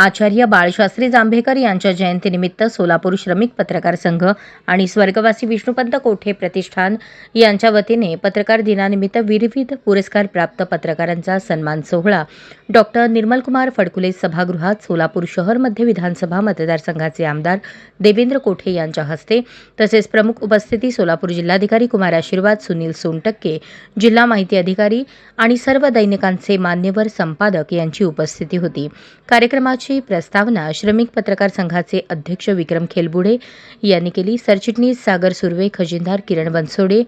आचार्य बाळशास्त्री जांभेकर यांच्या जयंतीनिमित्त सोलापूर श्रमिक पत्रकार संघ आणि स्वर्गवासी विष्णुपंत कोठे प्रतिष्ठान यांच्या वतीने पत्रकार दिनानिमित्त विविध पुरस्कार प्राप्त पत्रकारांचा सन्मान सोहळा. डॉक्टर निर्मलकुमार फडकुले सभागृहात सोलापूर शहर मध्य विधानसभा मतदारसंघाचे आमदार देवेंद्र कोठे यांच्या हस्ते तसेच प्रमुख उपस्थिती सोलापूर जिल्हाधिकारी कुमार आशीर्वाद सुनील सोनटक्के जिल्हा माहिती अधिकारी आणि सर्व दैनिकांचे मान्यवर संपादक यांची उपस्थिती होती. कार्यक्रमाची प्रस्तावना श्रमिक पत्रकार संघाचे अध्यक्ष विक्रम खेलबुडे यांनी केली. सरचिटणीस सागर सुर्वे खजिनदार किरण बनसोडे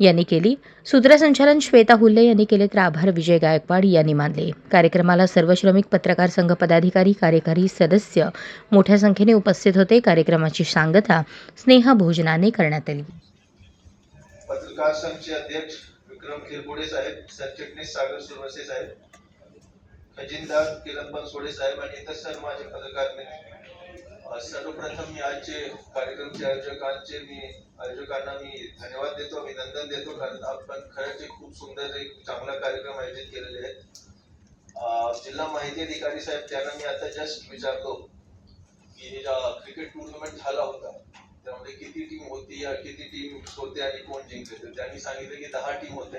यांनी केली. सूत्रसंचालन श्वेता हुल्ले यांनी केले तर आभार विजय गायकवाड यांनी मानले. कार्यक्रमाला सर्व श्रमिक पत्रकार संघ पदाधिकारी कार्यकारी सदस्य मोठ्या संख्येने उपस्थित होते. कार्यक्रमाची सांगता स्नेहा भोजनाने करण्यात आली. पत्रकार संघचे अध्यक्ष विक्रम खेलबुडे साहेब सरचिटणीस सागर सुरवसे साहेब खजिनदार किरण बनसोडे साहेब आणि इतर सर्व माझे पत्रकार सर्वप्रथम मी आजचे कार्यक्रमचे आयोजकांचे मी आयोजकांना मी धन्यवाद देतो अभिनंदन देतो कारण आपण खरंच एक खूप सुंदर एक चांगला कार्यक्रम आयोजित केलेले आहेत. जिल्हा माहिती अधिकारी साहेब त्यांना मी आता जस्ट विचारतो की क्रिकेट टुर्नामेंट झाला होता त्यामध्ये किती टीम होती या किती टीम होते आणि कोण जिंकले तर त्यांनी सांगितलं की दहा टीम होते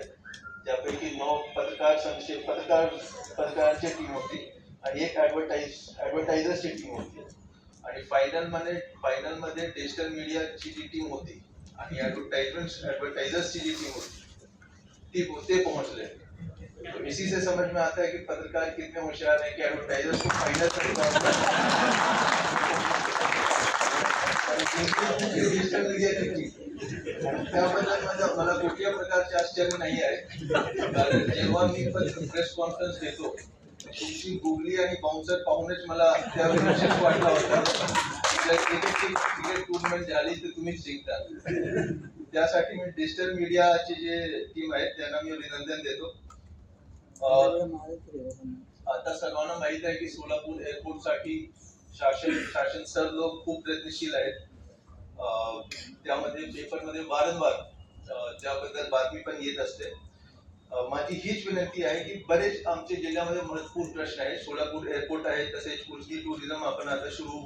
त्यापैकी नऊ पत्रकार संघचे पत्रकार पत्रकारांची टीम होती आणि एक ॲडव्हर्टाईज ऍडव्हर्टायझर्सची टीम होती. आणि फायनलमध्ये फायनलमध्ये डिजिटल मीडियाची जी टीम होती आणि ऍडव्हर्टाइजमेंट ॲडव्हर्टायझर्सची जी टीम होती ती ते पहुंचले. तो इसी से समझ में आता है कि पत्रकार कितने होशियार हैं कि एडवर्टाइजर्स को फाइनल तक त्याबद्दल माझं मला कुठल्या प्रकारचे आश्चर्य नाही आहे कारण जेव्हा मी प्रेस कॉन्फरन्स देतो तुमची गुगली आणि बाउन्सर पाहूनच मला त्यावेळी विशेष वाटला होता क्रिकेट टुर्नामेंट झाली तर तुम्हीच जिंकता त्यासाठी मी डिजिटल मीडियाचे जे टीम आहेत त्यांना मी अभिनंदन देतो आता सर्वांना माहीत आहे की सोलापूर एअरपोर्टसाठी शासन शासन सर लोक खूप प्रयत्नशील आहेत. त्यामध्ये पेपरमध्ये वारंवार त्याबद्दल बातमी पण येत असते. माझी हीच विनंती आहे की बरेच आमचे जिल्ह्यामध्ये महत्त्वपूर्ण प्रश्न आहेत. सोलापूर एअरपोर्ट आहे तसेच कुर्सी टुरिझम आपण आता सुरू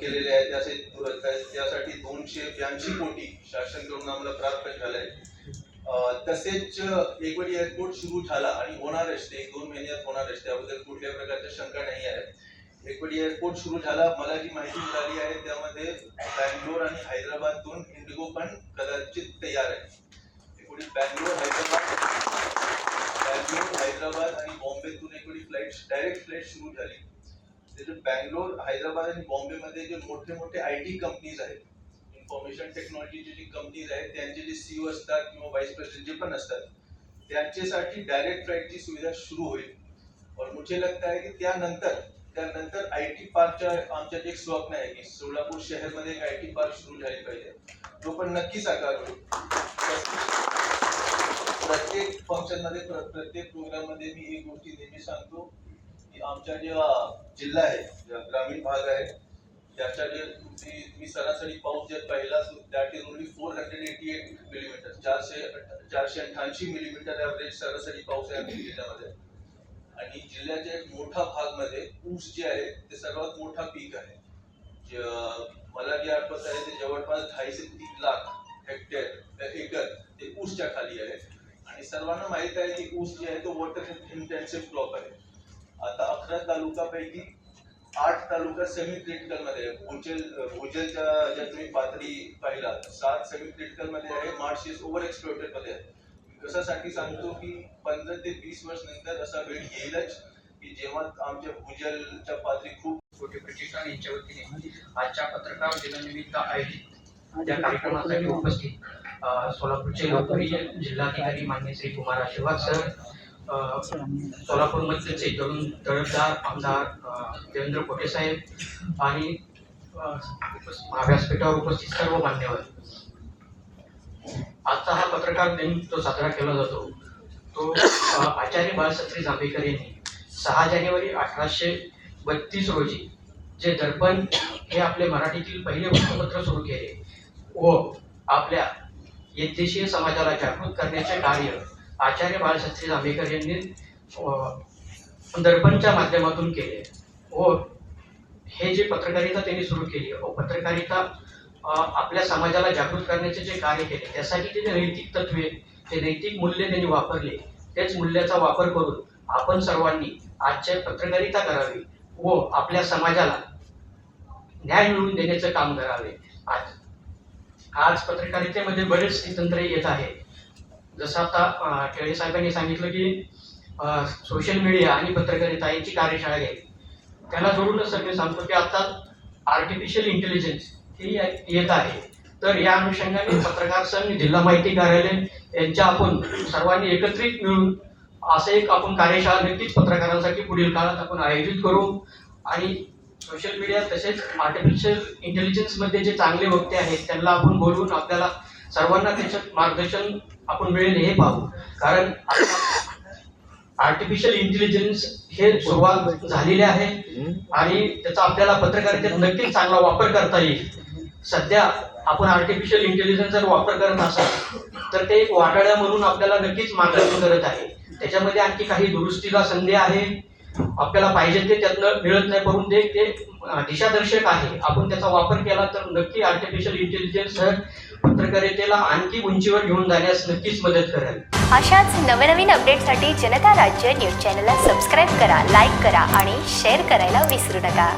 केलेले आहे. त्याचे त्यासाठी दोनशे ब्याऐंशी कोटी शासनकडून आम्हाला प्राप्त झालंय. तसेच एकवडी एअरपोर्ट सुरू झाला आणि होणार असते. एक दोन महिन्यात होणार असते. त्याबद्दल कुठल्या प्रकारच्या शंका नाही आहेत एकवडी एअरपोर्ट सुरू झाला मला जी माहिती मिळाली आहे. त्यामध्ये बँगलोर आणि हैदराबादतून इंडिगो पण कदाचित तयार आहे. एकवडी बँगलोर हैदराबाद. बँगलोर हैदराबाद आणि बॉम्बेतून एकवडी फ्लाईट डायरेक्ट फ्लाईट सुरू झाली. ते बँगलोर हैदराबाद आणि बॉम्बेमध्ये जे मोठे मोठे आय टी कंपनीज आहेत इन्फॉर्मेशन टेक्नॉलॉजीचे जे कंपनीज आहेत त्यांचे जे सीओ असतात किंवा व्हाईस प्रेसिडेंट जे पण असतात त्यांच्यासाठी डायरेक्ट फ्लाईटची सुविधा सुरू होईल. और मुझे लगता है की त्यानंतर त्यानंतर आय टी पार्कच्या एक स्वप्न आहे की सोलापूर एक टी पार्क सुरू झाली पाहिजे. तो पण नक्की साकार होईल. प्रत्येक फ़ंक्शन मध्ये प्रत्येक प्रोग्राम मध्ये मी गोष्टी नेहमी सांगतो, की आमचा जे जिल्हा आहे ग्रामीण भाग आहे, त्याच्या जे तुम्ही सरासरी पाऊस जर पाहिला four hundred eighty eight millimetre चारशे चारशे अठ्ठ्याऐंशी मिलीमीटर सरासरी पाऊस आहे आमच्या जिल्ह्यामध्ये. आणि जिल्ह्याच्या एक मोठा भागमध्ये ऊस जे आहे ते सर्वात मोठा पीक आहे. मला जे आठवत आहे ते जवळपास ढाई ते तीन लाख हेक्टर एकर ते ऊसच्या खाली आहे. आणि सर्वांना माहीत आहे की ऊस जे आहे तो वॉटर इंटेन्सिव्ह क्रॉप आहे. आता अकरा तालुकापैकी आठ तालुका सेमी क्रिटिकलमध्ये आहे. भुजल भुजलच्या ज्या तुम्ही पातळी पाहिला सात सेमी क्रिटिकलमध्ये आहे मार्शेस ओव्हर एक्सप्लोटेडमध्ये आहे. कशासाठी सांगतो की पंधरा ते वीस वर्ष नंतर असा वेळ येईलच की जेव्हा आमच्या भूजलच्या पातळी खूप छोटे प्रतिष्ठान यांच्या वतीने आजच्या पत्रकार दिनानिमित्त आयोजित त्या कार्यक्रमासाठी उपस्थित सोलापूरचे नोकरी जिल्हाधिकारी मान्य श्री कुमार आशीर्वाद सर सोलापूर मधलेचे तरुण तळपदार आमदार देवेंद्र कोटे साहेब आणि अ, महाव्यासपीठावर उपस्थित सर्व मान्यवर. आजचा हा पत्रकार दिन जो साजरा केला जातो. तो आचार्य बाळशास्त्री जांभेकर यांनी सहा जानेवारी अठराशे बत्तीस रोजी जे दर्पण हे आपले मराठीतील पहिले वृत्तपत्र सुरू केले व आपल्या यद्देशीय समाजाला जागृत करण्याचे कार्य आचार्य बाळशास्त्री जांभेकर यांनी दर्पणच्या माध्यमातून केले व हे जे पत्रकारिता त्यांनी सुरू केली व पत्रकारिता आपल्या समाजाला जागृत करण्याचे जे कार्य केले त्यासाठी जे नैतिक तत्वे ते नैतिक मूल्य त्यांनी वापरले तेच मूल्याचा वापर करून आपण सर्वांनी आजच्या पत्रकारिता करावी व आपल्या समाजाला न्याय मिळवून देण्याचं काम करावे. आज आज पत्रकारितेमध्ये बरेच तंत्र येत आहे. जसं आता अ, टेळे साहेबांनी सांगितलं की सोशल मीडिया आणि पत्रकारिता यांची कार्यशाळा घ्यावी. त्याला जोडूनच सगळे मी सांगतो की आता आर्टिफिशियल इंटेलिजन्स हे येत आहे. तर या अनुषंगाने पत्रकार संघ जिल्हा माहिती कार्यालय यांच्या आपण सर्वांनी एकत्रित मिळून असं एक आपण कार्यशाळा नक्कीच पत्रकारांसाठी पुढील काळात आपण आयोजित करू. आणि सोशल मीडिया तसेच आर्टिफिशियल इंटेलिजन्समध्ये जे चांगले वक्ते आहेत त्यांना आपण बोलवून आपल्याला सर्वांना त्याच्यात मार्गदर्शन आपण मिळेल हे पाहू. कारण आर्टिफिशियल इंटेलिजन्स हे सुरुवात झालेली आहे. आणि त्याचा आपल्याला पत्रकारितेत नक्कीच चांगला वापर करता येईल. सध्या आपण आर्टिफिशियल इंटेलिजन्स जर वापर करत असाल तर ते एक वाटाड्या म्हणून आपल्याला नक्कीच मार्गदर्शन करत आहे. त्याच्यामध्ये आणखी काही दुरुस्तीला संधी आहे. आपल्याला पाहिजे ते त्यातलं मिळत नाही परंतु ते ते दिशादर्शक आहे. आपण त्याचा वापर केला तर नक्की आर्टिफिशियल इंटेलिजन्स पत्रकारितेला आणखी उंचीवर घेऊन जाण्यास नक्कीच मदत करेल. अशाच नवनवीन अपडेटसाठी जनता राज्य न्यूज चॅनलला सबस्क्राईब करा लाईक करा आणि शेअर करायला विसरू नका.